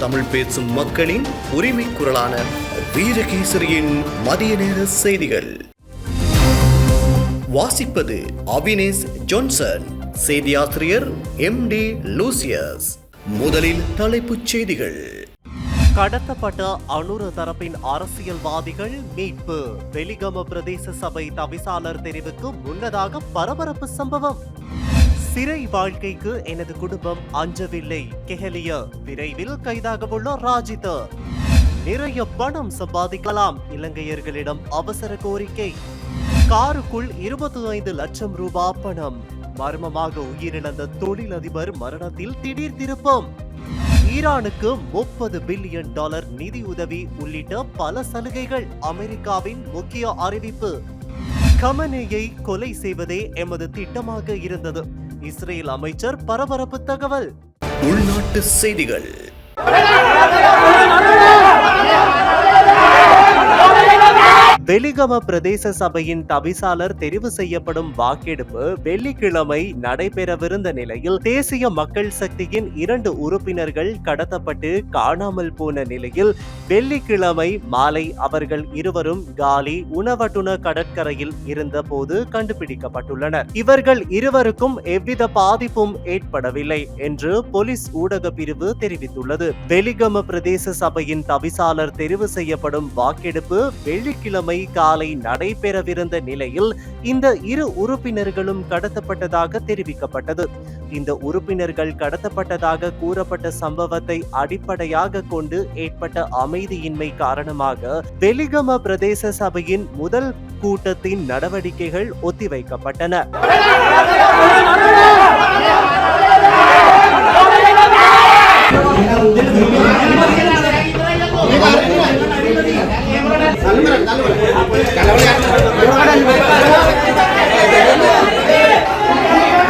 தமிழ் பேசும் மக்களின் உரிமை குரலான வீரகேசரியின் மதிய நேர செய்திகள். வாசிப்பது அவினேஷ் ஜான்சன் செய்தியாசிரியர் எம் டி லூசியஸ். முதலில் தலைப்புச் செய்திகள். கடத்தப்பட்ட அனுர தரப்பின் அரசியல்வாதிகள் மீட்பு. வெலிகம பிரதேச சபை தவிசாளர் தெரிவுக்கு முன்னதாக பரபரப்பு சம்பவம். சிறை வாழ்க்கைக்கு எனது குடும்பம் அஞ்சவில்லை. கெஹலிய விரைவில் கைதாகவுள்ள ராஜித. நிறைய பணம் சம்பாதிக்கலாம் இலங்கையர்களிடம் அவசர கோரிக்கை. காருக்குள் இருபத்தி ஐந்து லட்சம் ரூபாய் பணம். மர்மமாக உயிரிழந்த தொழிலதிபர் மரணத்தில் திடீர் திருப்பம். ஈரானுக்கு முப்பது பில்லியன் டாலர் நிதியுதவி உள்ளிட்ட பல சலுகைகள். அமெரிக்காவின் முக்கிய அறிவிப்பு. கமனேயை கொலை செய்வதே எமது திட்டமாக இருந்தது. இஸ்ரேல் அமைச்சர் பரபரப்பு தகவல். உள்நாட்டு செய்திகள். வெலிகம பிரதேச சபையின் தவிசாளர் தெரிவு செய்யப்படும் வாக்கெடுப்பு வெள்ளிக்கிழமை நடைபெறவிருந்த நிலையில் தேசிய மக்கள் சக்தியின் இரண்டு உறுப்பினர்கள் கடத்தப்பட்டு காணாமல் போன நிலையில் வெள்ளிக்கிழமை மாலை அவர்கள் இருவரும் காலி உணவட்டுண கடற்கரையில் இருந்தபோது கண்டுபிடிக்கப்பட்டுள்ளனர். இவர்கள் இருவருக்கும் எவ்வித பாதிப்பும் ஏற்படவில்லை என்று போலீஸ் ஊடக பிரிவு தெரிவித்துள்ளது. வெலிகம பிரதேச சபையின் தவிசாளர் தெரிவு செய்யப்படும் வாக்கெடுப்பு வெள்ளிக்கிழமை காலை நடைபெறவிருந்த நிலையில் இந்த இரு உறுப்பினர்களும் கடத்தப்பட்டதாக தெரிவிக்கப்பட்டது. இந்த உறுப்பினர்கள் கடத்தப்பட்டதாக கூறப்பட்ட சம்பவத்தை அடிப்படையாக கொண்டு ஏற்பட்ட அமைதியின்மை காரணமாக வெலிகம பிரதேச சபையின் முதல் கூட்டத்தின் நடவடிக்கைகள் ஒத்திவைக்கப்பட்டன.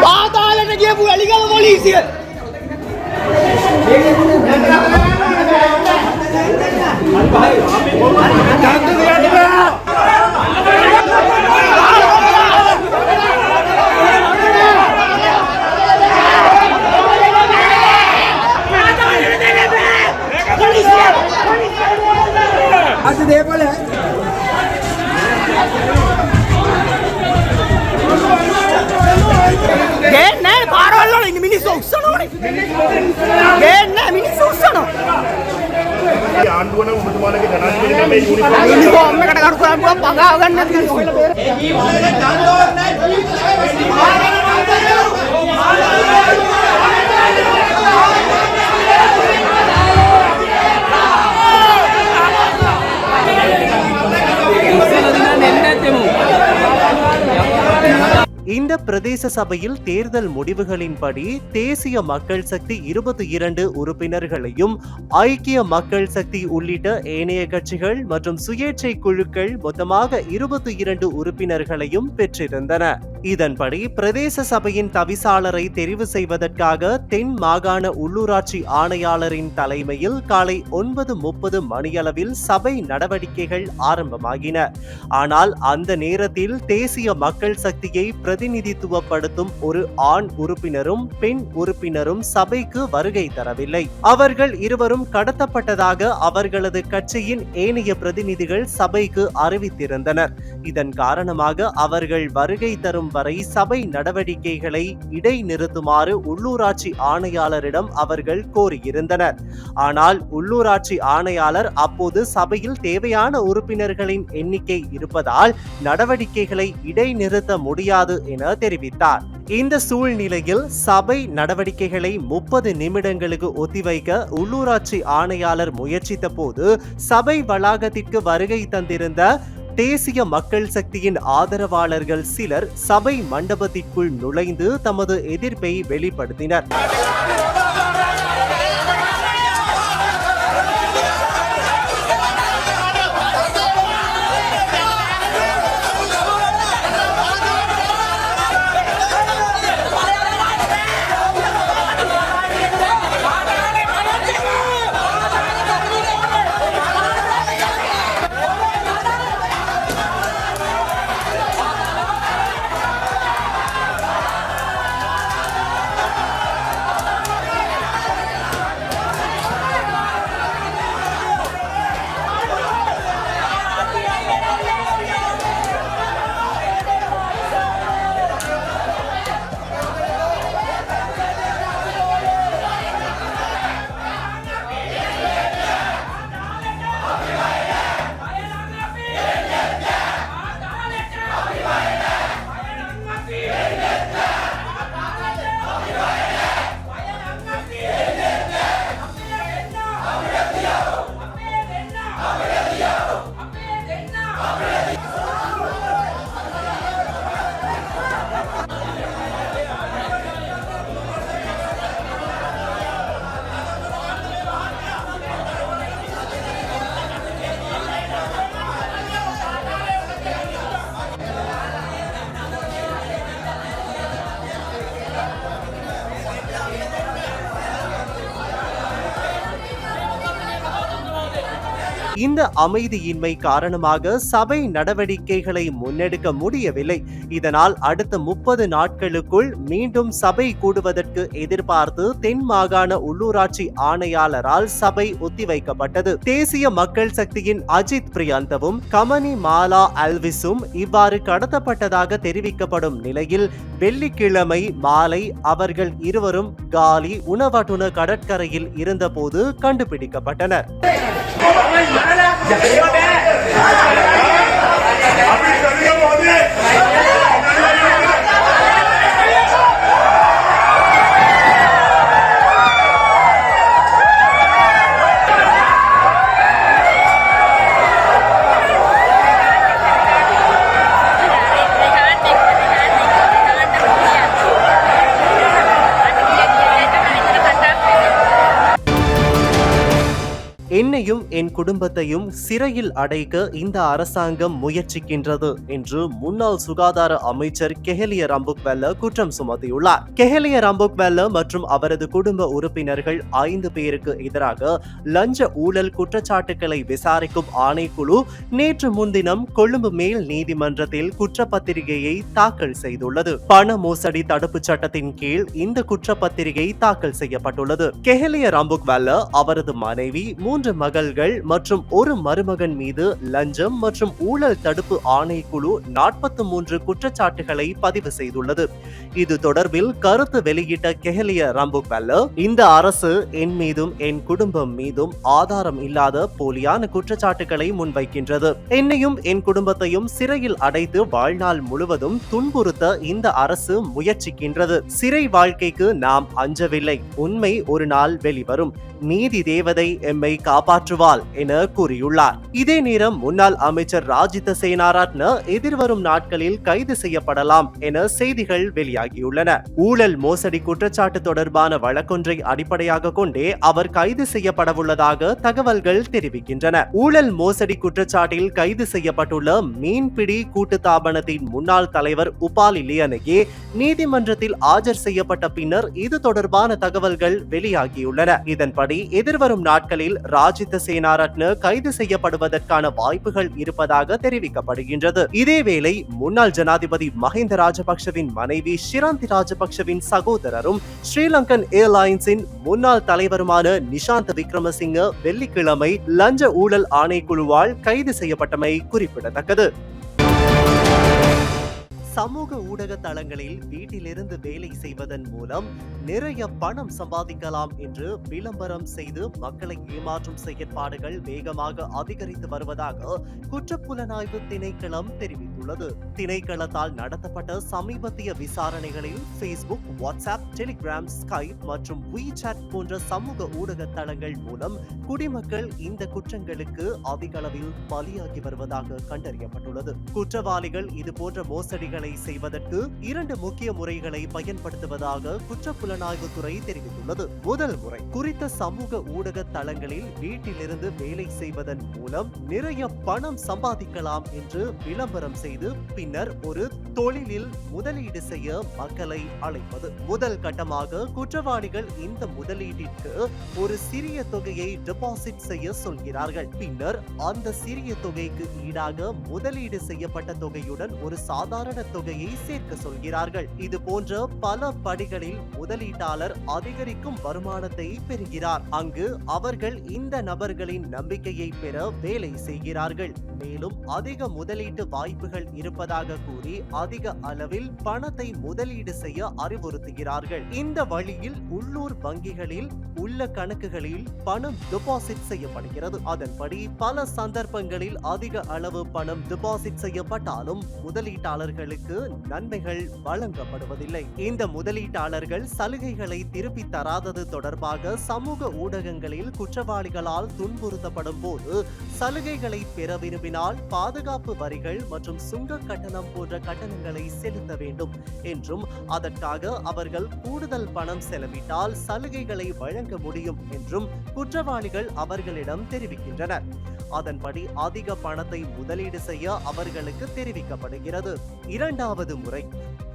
පාතාලට ගියපු වැලිගම පොලිසිය. තාත්තා 哎，你别走。இந்த பிரதேச சபையில் தேர்தல் முடிவுகளின்படி தேசிய மக்கள் சக்தி இருபத்தி இரண்டு உறுப்பினர்களையும் ஐக்கிய மக்கள் சக்தி உள்ளிட்ட ஏனைய கட்சிகள் மற்றும் சுயேட்சை குழுக்கள் மொத்தமாக இருபத்தி இரண்டு உறுப்பினர்களையும் பெற்றிருந்தன. இதன்படி பிரதேச சபையின் தவிசாளரை தெரிவு செய்வதற்காக தென் மாகாண உள்ளூராட்சி ஆணையாளரின் தலைமையில் காலை ஒன்பது முப்பது மணியளவில் சபை நடவடிக்கைகள் ஆரம்பமாகின. ஆனால் அந்த நேரத்தில் தேசிய மக்கள் சக்தியை பிரதிநிதித்துவப்படுத்தும் ஒரு ஆண் உறுப்பினரும் பெண் உறுப்பினரும் சபைக்கு வருகை தரவில்லை. அவர்கள் இருவரும் கடத்தப்பட்டதாக அவர்களது கட்சியின் ஏனைய பிரதிநிதிகள் சபைக்கு அறிவித்திருந்தனர். இதன் காரணமாக அவர்கள் வருகை தரும் வரை சபை நடவடிக்கைகளை இடைநிறுத்துமாறு உள்ளூராட்சி ஆணையாளரிடம் அவர்கள் கோரியிருந்தனர். ஆனால் உள்ளூராட்சி ஆணையாளர் அப்போது சபையில் தேவையான உறுப்பினர்களின் எண்ணிக்கை இருப்பதால் நடவடிக்கைகளை இடைநிறுத்த முடியாது என தெரிவித்தார். இந்த சூழ்நிலையில் சபை நடவடிக்கைகளை முப்பது நிமிடங்களுக்கு ஒத்திவைக்க உள்ளூராட்சி ஆணையாளர் முயற்சித்த போது சபை வளாகத்திற்கு வருகை தந்திருந்த தேசிய மக்கள் சக்தியின் ஆதரவாளர்கள் சிலர் சபை மண்டபத்திற்குள் நுழைந்து தமது எதிர்ப்பை வெளிப்படுத்தினர். இந்த அமைதியின்மை காரணமாக சபை நடவடிக்கைகளை முன்னெடுக்க முடியவில்லை. இதனால் அடுத்த முப்பது நாட்களுக்குள் மீண்டும் சபை கூடுவதற்கு எதிர்பார்த்து தென் மாகாண உள்ளூராட்சி ஆணையாளரால் சபை ஒத்திவைக்கப்பட்டது. தேசிய மக்கள் சக்தியின் அஜித் பிரியாந்தவும் கமனி மாலா அல்விஸும் இவ்வாறு கடத்தப்பட்டதாக தெரிவிக்கப்படும் நிலையில் வெள்ளிக்கிழமை மாலை அவர்கள் இருவரும் காலி உணவட்டுண கடற்கரையில் இருந்தபோது கண்டுபிடிக்கப்பட்டனர். என்னையும் என் குடும்பத்தையும் சிறையில் அடைக்க இந்த அரசாங்கம் முயற்சிக்கின்றது என்று முன்னாள் சுகாதார அமைச்சர் கெஹலிய ரம்புக்வெல்ல குற்றம் சுமத்தியுள்ளார். கெஹலிய ரம்புக்வெல்ல மற்றும் அவரது குடும்ப உறுப்பினர்கள் ஐந்து பேருக்கு எதிராக லஞ்ச ஊழல் குற்றச்சாட்டுகளை விசாரிக்கும் ஆணைக்குழு நேற்று முன்தினம் கொழும்பு மேல் நீதிமன்றத்தில் குற்றப்பத்திரிகையை தாக்கல் செய்துள்ளது. பண மோசடி தடுப்பு சட்டத்தின் கீழ் இந்த குற்றப்பத்திரிகை தாக்கல் செய்யப்பட்டுள்ளது. கெஹலிய ரம்புக்வெல்ல அவரது மனைவி மூன்று மகள்கள் மற்றும் ஒரு மருமகன் மீது லஞ்சம் மற்றும் ஊழல் தடுப்பு ஆணைக்குழு நாற்பத்தி மூன்று குற்றச்சாட்டுகளை பதிவு செய்துள்ளது. இது தொடர்பில் கருத்து வெளியிட்ட கெஹலிய ரம்புக்வெல்ல இந்த அரசு என் மீதும் என் குடும்பம் மீதும் ஆதாரம் இல்லாத போலியான குற்றச்சாட்டுகளை முன்வைக்கின்றது. என்னையும் என் குடும்பத்தையும் சிறையில் அடைத்து வாழ்நாள் முழுவதும் துன்புறுத்த இந்த அரசு முயற்சிக்கின்றது. சிறை வாழ்க்கைக்கு நாம் அஞ்சவில்லை. உண்மை ஒரு நாள் வெளிவரும். நீதி தேவதை எம்மை காப்பாற்ற மாற்றுவாள் என கூறியுள்ளார். இதே நேரம் முன்னாள் அமைச்சர் ராஜித சேனாரத்ன எதிர்வரும் நாட்களில் கைது செய்யப்படலாம் என செய்திகள் வெளியாகியுள்ளன. ஊழல் மோசடி குற்றச்சாட்டு தொடர்பான வழக்கொன்றை அடிப்படையாக கொண்டே அவர் கைது செய்யப்படவுள்ளதாக தகவல்கள் தெரிவிக்கின்றன. ஊழல் மோசடி குற்றச்சாட்டில் கைது செய்யப்பட்டுள்ள மீன்பிடி கூட்டுத்தாபனத்தின் முன்னாள் தலைவர் உபால் லியனகே நீதிமன்றத்தில் ஆஜர் செய்யப்பட்ட பின்னர் இது தொடர்பான தகவல்கள் வெளியாகியுள்ளன. இதன்படி எதிர்வரும் நாட்களில் ராஜித சேனாரத்ன கைது செய்யப்படுவதற்கான வாய்ப்புகள் இருப்பதாக தெரிவிக்கப்படுகின்றது. இதேவேளை முன்னாள் ஜனாதிபதி மஹிந்த ராஜபக்சவின் மனைவி ஷிராந்தி ராஜபக்சவின் சகோதரரும் ஸ்ரீலங்கன் ஏர்லைன்ஸின் முன்னாள் தலைவருமான நிஷாந்த் விக்ரமசிங்க வெள்ளிக்கிழமை லஞ்ச ஊழல் ஆணைக்குழுவால் கைது செய்யப்பட்டமை குறிப்பிடத்தக்கது. சமூக ஊடக தளங்களில் வீட்டிலிருந்து வேலை செய்வதன் மூலம் நிறைய பணம் சம்பாதிக்கலாம் என்று விளம்பரம் செய்து மக்களை ஏமாற்றும் செயற்பாடுகள் வேகமாக அதிகரித்து வருவதாக குற்றப்புலனாய்வு திணைக்களம் தெரிவித்துள்ளது திணைக்களத்தால் நடத்தப்பட்ட சமீபத்திய விசாரணைகளில் பேஸ்புக் வாட்ஸ்அப் டெலிகிராம் ஸ்கைப் மற்றும் விசாட் போன்ற சமூக ஊடக தளங்கள் மூலம் குடிமக்கள் இந்த குற்றங்களுக்கு அதிக அளவில் பலியாகி வருவதாக கண்டறியப்பட்டுள்ளது. குற்றவாளிகள் இதுபோன்ற மோசடிகளை செய்வதற்கு இரண்டு முக்கிய முறைகளை பயன்படுத்துவதாக குற்றப்புலனாய்வு துறை தெரிவித்துள்ளது. முதல் முறை குறித்த சமூக ஊடக தளங்களில் வீட்டிலிருந்து வேலை செய்வதன் மூலம் நிறைய பணம் சம்பாதிக்கலாம் என்று விளம்பரம் செய்து பின்னர் ஒரு தொழிலில் முதலீடு செய்ய மக்களை அழைப்பது. முதல் கட்டமாக குற்றவாளிகள் இந்த முதலீட்டிற்கு ஒரு சிறிய தொகையை டெபாசிட் செய்ய சொல்கிறார்கள். பின்னர் அந்த சிறிய தொகைக்கு ஈடாக முதலீடு செய்யப்பட்ட தொகையுடன் ஒரு சாதாரண தொகையை சேர்க்க சொல்கிறார்கள். இது போன்ற பல படிகளில் முதலீட்டாளர் அதிகரிக்கும் வருமானத்தை பெறுகிறார். அங்கு அவர்கள் இந்த நபர்களின் நம்பிக்கையை பெற வேலை செய்கிறார்கள். மேலும் அதிக முதலீட்டு வாய்ப்புகள் இருப்பதாக கூறி அதிக அளவில் பணத்தை முதலீடு செய்ய அறிவுறுத்துகிறார்கள். இந்த வழியில் உள்ளூர் வங்கிகளில் உள்ள கணக்குகளில் பணம் டெபாசிட் செய்யப்படுகிறது. அதன்படி பல சந்தர்ப்பங்களில் அதிக அளவு பணம் டெபாசிட் செய்யப்பட்டாலும் முதலீட்டாளர்களுக்கு நன்மைகள் வழங்கப்படுவதில்லை. இந்த முதலீட்டாளர்கள் சலுகைகளை திருப்பி தராதது தொடர்பாக சமூக ஊடகங்களில் குற்றவாளிகளால் துன்புறுத்தப்படும் போது சலுகைகளை பெற விரும்பினால் பாதுகாப்பு வரிகள் மற்றும் சுங்க கட்டணம் போன்ற கட்டணங்களை செலுத்த வேண்டும் என்றும் அதற்காக அவர்கள் கூடுதல் பணம் செலவிட்டால் சலுகைகளை வழங்க முடியும் என்றும் குற்றவாளிகள் அவர்களிடம் தெரிவிக்கின்றனர். அதன்படி அதிக பணத்தை முதலீடு செய்ய அவர்களுக்கு தெரிவிக்கப்படுகிறது. இரண்டாவது முறை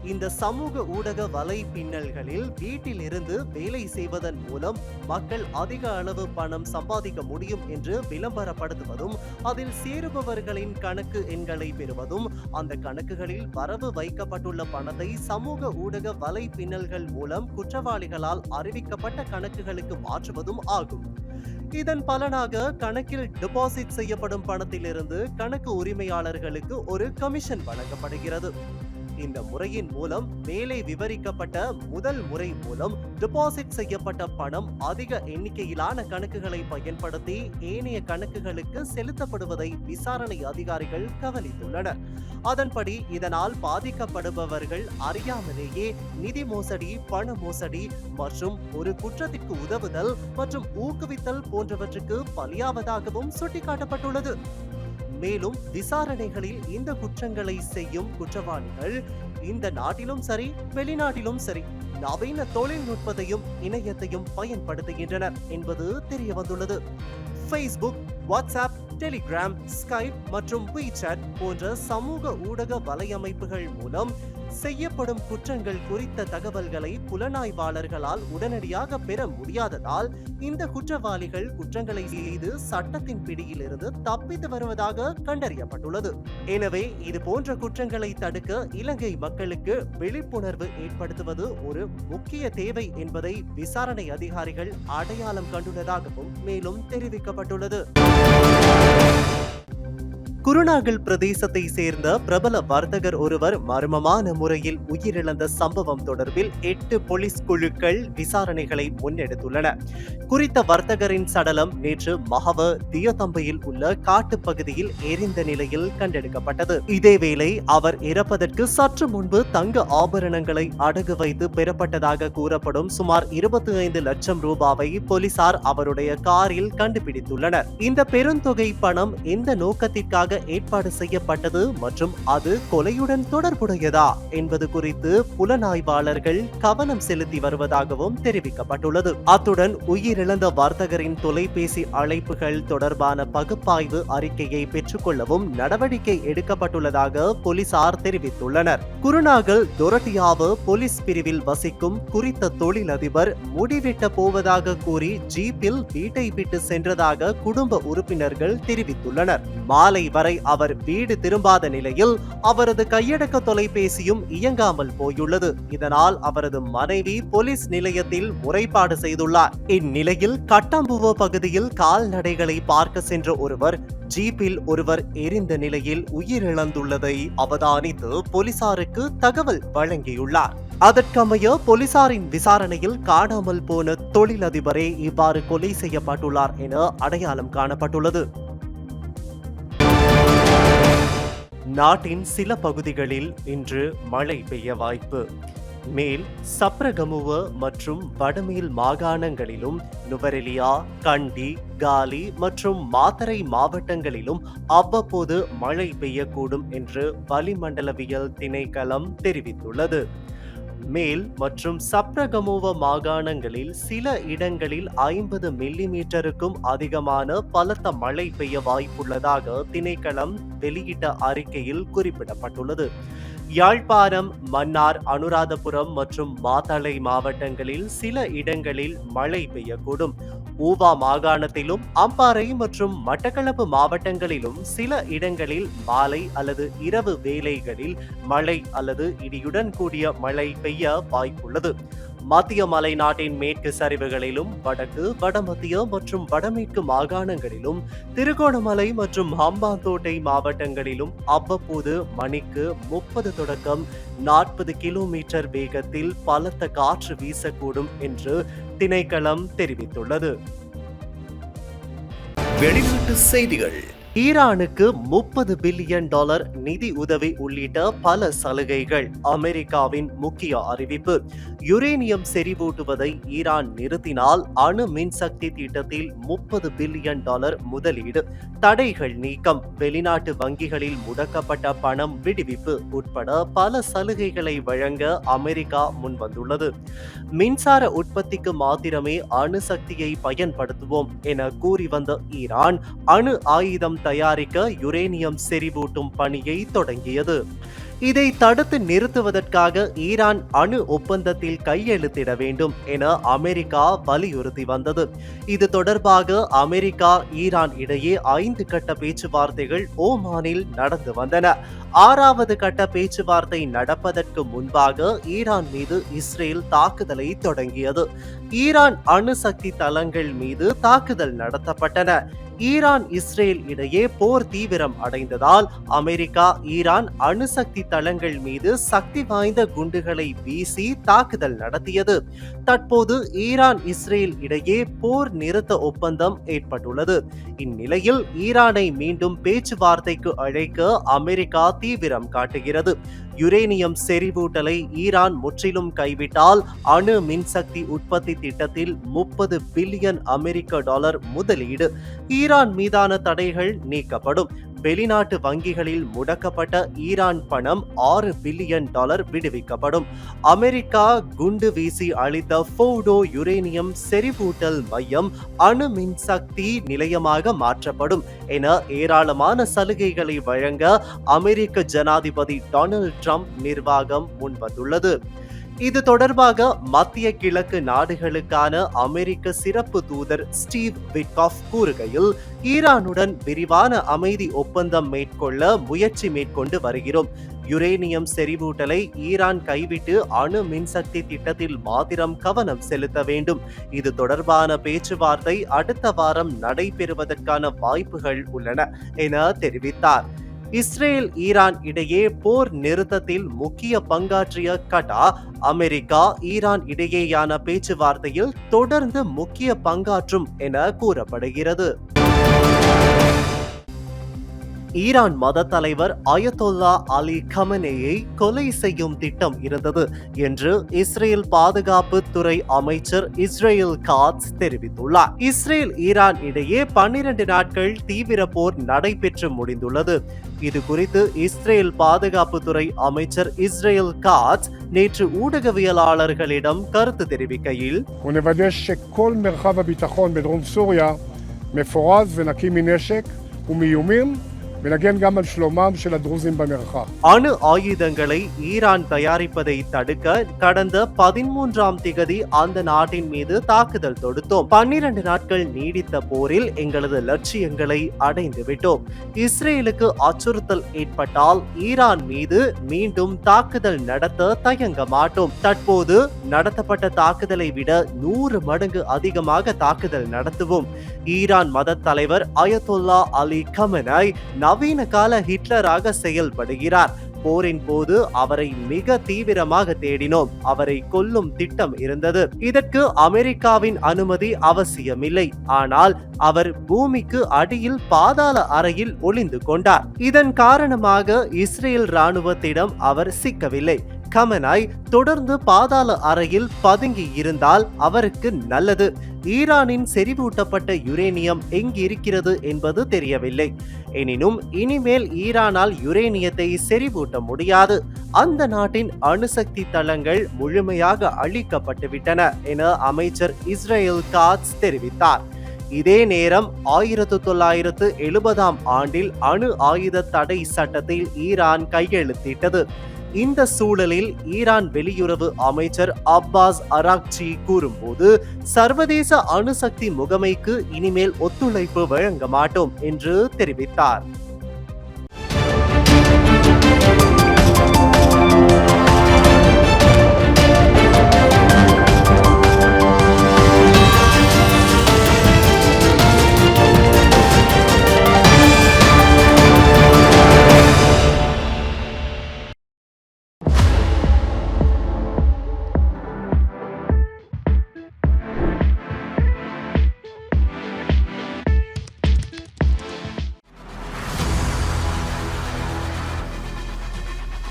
இந்த சமூக ஊடக வலை பின்னல்களில் வீட்டில் இருந்து வேலை செய்வதன் மூலம் மக்கள் அதிக அளவு பணம் சம்பாதிக்க முடியும் என்று விளம்பரப்படுத்துவதும் அதில் சேருபவர்களின் கணக்கு எண்களை பெறுவதும் அந்த கணக்குகளில் வரவு வைக்கப்பட்டுள்ள பணத்தை சமூக ஊடக வலை பின்னல்கள் மூலம் குற்றவாளிகளால் அறிவிக்கப்பட்ட கணக்குகளுக்கு மாற்றுவதும் ஆகும். இதன் பலனாக கணக்கில் டெபாசிட் செய்யப்படும் பணத்திலிருந்து கணக்கு உரிமையாளர்களுக்கு ஒரு கமிஷன் வழங்கப்படுகிறது. இந்த முறையின் மூலம் மேலே விவரிக்கப்பட்ட முதல் முறை மூலம் டெபாசிட் செய்யப்பட்ட பணம் அதிக எண்ணிக்கையிலான கணக்குகளை பயன்படுத்தி ஏனைய கணக்குகளுக்கு செலுத்தப்படுவதை விசாரணை அதிகாரிகள் கவனித்துள்ளனர். அதன்படி இதனால் பாதிக்கப்படுபவர்கள் அறியாமலேயே நிதி மோசடி பண மோசடி மற்றும் ஒரு குற்றத்திற்கு உதவுதல் மற்றும் ஊக்குவித்தல் போன்றவற்றுக்கு பலியாவதாகவும் சுட்டிக்காட்டப்பட்டுள்ளது. மேலும் விசாரணைகளில் இந்த குற்றங்களை செய்யும் குற்றவாளிகள் இந்த நாட்டிலும் சரி வெளிநாட்டிலும் சரி நவீன தொழில்நுட்பத்தையும் இணையத்தையும் பயன்படுத்துகின்றனர் என்பது தெரிய வந்துள்ளது. ஃபேஸ்புக் வாட்ஸ்அப் டெலிகிராம் ஸ்கைப் மற்றும் வீசாட் போன்ற சமூக ஊடக வலையமைப்புகள் மூலம் செய்யப்படும் குற்றங்கள் குறித்த தகவல்களை புலனாய்வாளர்களால் உடனடியாக பெற முடியாததால் இந்த குற்றவாளிகள் குற்றங்களை செய்து சட்டத்தின் பிடியிலிருந்து தப்பித்து வருவதாக கண்டறியப்பட்டுள்ளது. எனவே இது போன்ற குற்றங்களை தடுக்க இலங்கை மக்களுக்கு விழிப்புணர்வு ஏற்படுத்துவது ஒரு முக்கிய தேவை என்பதை விசாரணை அதிகாரிகள் அடையாளம் கண்டுள்ளதாகவும் மேலும் தெரிவிக்கப்பட்டுள்ளது. குருநாகல் பிரதேசத்தை சேர்ந்த பிரபல வர்த்தகர் ஒருவர் மர்மமான முறையில் உயிரிழந்த சம்பவம் தொடர்பில் எட்டு போலீஸ் குழுக்கள் விசாரணைகளை முன்னெடுத்துள்ளன. குறித்த வர்த்தகரின் சடலம் நேற்று மகவ தியதம்பையில் உள்ள காட்டுப்பகுதியில் எரிந்த நிலையில் கண்டெடுக்கப்பட்டது. இதேவேளை அவர் இறப்பதற்கு சற்று முன்பு தங்க ஆபரணங்களை அடகு வைத்து பெறப்பட்டதாக கூறப்படும் சுமார் இருபத்தி ஐந்து லட்சம் ரூபாவை போலீசார் அவருடைய காரில் கண்டுபிடித்துள்ளனர். இந்த பெருந்தொகை பணம் எந்த நோக்கத்திற்காக ஏற்பாடு செய்யப்பட்டது மற்றும் அது கொலையுடன் தொடர்புடையதா என்பது குறித்து புலனாய்வாளர்கள் கவனம் செலுத்தி வருவதாகவும் தெரிவிக்கப்பட்டுள்ளது. அத்துடன் உயிரிழந்த வர்த்தகரின் தொலைபேசி அழைப்புகள் தொடர்பான பகுப்பாய்வு அறிக்கையை பெற்றுக்கொள்ளவும் நடவடிக்கை எடுக்கப்பட்டுள்ளதாக போலீசார் தெரிவித்துள்ளனர். குருநாகல் தொரட்டியாவு போலீஸ் பிரிவில் வசிக்கும் குறித்த தொழிலதிபர் முடிவெட்ட போவதாக கூறி ஜீப்பில் வீட்டை விட்டு சென்றதாக குடும்ப உறுப்பினர்கள் தெரிவித்துள்ளனர். மாலை வரை அவர் வீடு திரும்பாத நிலையில் அவரது கையடக்க தொலைபேசியும் இயங்காமல் போயுள்ளது. இதனால் அவரது மனைவி போலீஸ் நிலையத்தில் முறைப்பாடு செய்துள்ளார். இந்நிலையில் கட்டாம்புவ பகுதியில் கால்நடைகளை பார்க்க சென்ற ஒருவர் ஜீப்பில் ஒருவர் எரிந்த நிலையில் உயிரிழந்துள்ளதை அவதானித்து போலீசாருக்கு தகவல் வழங்கியுள்ளார். அதற்கமைய போலீசாரின் விசாரணையில் காணாமல் போன தொழிலதிபரே இவ்வாறு கொலை செய்யப்பட்டுள்ளார் என அடையாளம் காணப்பட்டுள்ளது. நாட்டின் சில பகுதிகளில் இன்று மழை பெய்ய வாய்ப்பு. மேல் சப்ரகமுவ மற்றும் வடமேல் மாகாணங்களிலும் நுவரெலியா கண்டி காலி மற்றும் மாத்தரை மாவட்டங்களிலும் அவ்வப்போது மழை பெய்யக்கூடும் என்று வளிமண்டலவியல் திணைக்களம் தெரிவித்துள்ளது. மேல் மற்றும் சப்ரகமுவ மாகாணங்களில் சில இடங்களில் ஐம்பது மில்லிமீட்டருக்கும் அதிகமான பலத்த மழை பெய்ய வாய்ப்புள்ளதாக திணைக்களம் வெளியிட்ட அறிக்கையில் குறிப்பிடப்பட்டுள்ளது. யாழ்ப்பாணம் மன்னார் அனுராதபுரம் மற்றும் மாத்தளை மாவட்டங்களில் சில இடங்களில் மழை பெய்யக்கூடும். ஊவா மாகாணத்திலும் அம்பாறை மற்றும் மட்டக்களப்பு மாவட்டங்களிலும் சில இடங்களில் மாலை அல்லது இரவு வேளைகளில் மழை அல்லது இடியுடன் கூடிய மழை பெய்ய வாய்ப்புள்ளது. மத்திய மலைநாட்டின் மேற்கு சரிவுகளிலும் வடக்கு வடமத்திய மற்றும் வடமேற்கு மாகாணங்களிலும் திருகோணமலை மற்றும் ஹம்பாந்தோட்டை மாவட்டங்களிலும் அவ்வப்போது மணிக்கு முப்பது தொடக்கம் நாற்பது கிலோமீட்டர் வேகத்தில் பலத்த காற்று வீசக்கூடும் என்று திணைக்களம் தெரிவித்துள்ளது. வெளிநாட்டு செய்திகள். ஈரானுக்கு முப்பது பில்லியன் டாலர் நிதி உதவி உள்ளிட்ட பல சலுகைகள். அமெரிக்காவின் முக்கிய அறிவிப்பு. யுரேனியம் செறிவூட்டுவதை ஈரான் நிறுத்தினால் அணு மின்சக்தி திட்டத்தில் முப்பது பில்லியன் டாலர் முதலீடு. தடைகள் நீக்கம். வெளிநாட்டு வங்கிகளில் முடக்கப்பட்ட பணம் விடுவிப்பு உட்பட பல சலுகைகளை வழங்க அமெரிக்கா முன்வந்துள்ளது. மின்சார உற்பத்திக்கு மாத்திரமே அணுசக்தியை பயன்படுத்துவோம் என கூறி வந்த ஈரான் அணு ஆயுதம் தயாரிக்க யுரேனியம் செறிவூட்டும் பணியை தொடங்கியது. இதை தடுத்து நிறுத்துவதற்காக ஈரான் அணு ஒப்பந்தத்தில் கையெழுத்திட வேண்டும் என அமெரிக்கா வலியுறுத்தி வந்தது. இது தொடர்பாக அமெரிக்கா ஈரான் இடையே ஐந்து கட்ட பேச்சுவார்த்தைகள் ஓமானில் நடந்து வந்தன. ஆறாவது கட்ட பேச்சுவார்த்தை நடப்பதற்கு முன்பாக ஈரான் மீது இஸ்ரேல் தாக்குதலை தொடங்கியது. ஈரான் அணுசக்தி தளங்கள் மீது தாக்குதல் நடத்தப்பட்டன. ஈரான் இஸ்ரேல் இடையே போர் தீவிரம் அடைந்ததால் அமெரிக்கா ஈரான் அணுசக்தி தளங்கள் மீது சக்தி வாய்ந்த குண்டுகளை வீசி தாக்குதல் நடத்தியது. தற்போது ஈரான் இஸ்ரேல் இடையே போர் நிறுத்த ஒப்பந்தம் ஏற்பட்டுள்ளது. இந்நிலையில் ஈரானை மீண்டும் பேச்சுவார்த்தைக்கு அழைக்க அமெரிக்கா தீவிரம் காட்டுகிறது. யுரேனியம் செறிவூட்டலை ஈரான் முற்றிலும் கைவிட்டால் அணு மின்சக்தி உற்பத்தி திட்டத்தில் முப்பது பில்லியன் அமெரிக்க டாலர் முதலீடு. ஈரான் மீதான தடைகள் நீக்கப்படும். வெளிநாட்டு வங்கிகளில் முடக்கப்பட்ட ஈரான் பணம் ஆறு பில்லியன் டாலர் விடுவிக்கப்படும். அமெரிக்கா குண்டு வீசி அளித்த ஃபோடோ யுரேனியம் செறிவூட்டல் மையம் அணு மின்சக்தி நிலையமாக மாற்றப்படும் என ஏராளமான சலுகைகளை வழங்க அமெரிக்க ஜனாதிபதி டொனால்ட் ட்ரம்ப் நிர்வாகம் முன்வந்துள்ளது. இது தொடர்பாக மத்திய கிழக்கு நாடுகளுக்கான அமெரிக்க சிறப்பு தூதர் ஸ்டீவ் விட்காஃப் கூறுகையில் ஈரானுடன் விரிவான அமைதி ஒப்பந்தம் மேற்கொள்ள முயற்சி மேற்கொண்டு வருகிறோம். யுரேனியம் செறிவூட்டலை ஈரான் கைவிட்டு அணு மின்சக்தி திட்டத்தில் மாத்திரம் கவனம் செலுத்த வேண்டும். இது தொடர்பான பேச்சுவார்த்தை அடுத்த வாரம் நடைபெறுவதற்கான வாய்ப்புகள் உள்ளன என தெரிவித்தார். இஸ்ரேல் ஈரான் இடையே போர் நிறுத்தத்தில் முக்கிய பங்காற்றிய கட்டா அமெரிக்கா ஈரான் இடையேயான பேச்சுவார்த்தையில் தொடர்ந்து முக்கிய பங்காற்றும் என கூறப்படுகிறது. ஈரான் மத தலைவர் அயத்தொல்லா அலி கமனேயை கொலை செய்யும் திட்டம் இருந்தது என்று இஸ்ரேல் பாதுகாப்பு துறை அமைச்சர் இஸ்ரேல் காட்ஸ் தெரிவித்துள்ளார் இஸ்ரேல் ஈரான் இடையே பன்னிரண்டு நாட்கள் தீவிர போர் நடைபெற்று முடிந்துள்ளது இது குறித்து இஸ்ரேல் பாதுகாப்புத்துறை அமைச்சர் இஸ்ரேல் காட்ஸ் நேற்று ஊடகவியலாளர்களிடம் கருத்து தெரிவிக்கையில் ונוודא שכל מרחב הביטחון בדרום סוריה מפורז ונקי מנשק ומאיומים ונגן גם על שלומם של הדרוזים במרחב. அணு ஆயுதங்களை ஈரான் தயாரிப்பதை தடுக்க கடந்த பதிமூன்றாம் திகதி அந்த நாட்டின் மீது தாக்குதல் தொடுத்தோம் பன்னிரண்டு நாட்கள் நீடித்த போரில் எங்களது லட்சியங்களை அடைந்து விட்டோம் இஸ்ரேலுக்கு அச்சுறுத்தல் ஏற்பட்டால் ஈரான் மீது மீண்டும் தாக்குதல் நடத்த தயங்க மாட்டோம் தற்போது நடத்தப்பட்ட தாக்குதலை விட நூறு மடங்கு அதிகமாக தாக்குதல் நடத்துவோம் ஈரான் மத தலைவர் அயத்தொல்லா அலி கமனாய் நவீன கால ஹிட்லராக செயல்படுகிறார். போரின் போது அவரை மிக தீவிரமாக தேடினோம். அவரை கொல்லும் திட்டம் இருந்தது. இதற்கு அமெரிக்காவின் அனுமதி அவசியமில்லை. ஆனால் அவர் பூமிக்கு அடியில் பாதாள அறையில் ஒளிந்து கொண்டார். இதன் காரணமாக இஸ்ரேல் ராணுவத்திடம் அவர் சிக்கவில்லை. கமனாய் தொடர்ந்து பாதாள அறையில் பதுங்கி இருந்தால் அவருக்கு நல்லது. ஈரானின் செறிவூட்டப்பட்ட யுரேனியம் எங்கிருக்கிறது என்பது தெரியவில்லை. எனினும் இனிமேல் ஈரானால் யுரேனியத்தை செறிவூட்ட முடியாது. அந்த நாட்டின் அணுசக்தி தளங்கள் முழுமையாக அழிக்கப்பட்டுவிட்டன என அமைச்சர் இஸ்ரேல் காட்ஸ் தெரிவித்தார். இதே நேரம் ஆயிரத்து தொள்ளாயிரத்து எழுபதாம் ஆண்டில் அணு ஆயுத தடை சட்டத்தில் ஈரான் கையெழுத்திட்டது. இந்த சூழலில் ஈரான் வெளியுறவு அமைச்சர் அப்பாஸ் அராக்சி கூறும்போது சர்வதேச அணுசக்தி முகமைக்கு இனிமேல் ஒத்துழைப்பு வழங்க மாட்டோம் என்று தெரிவித்தார்.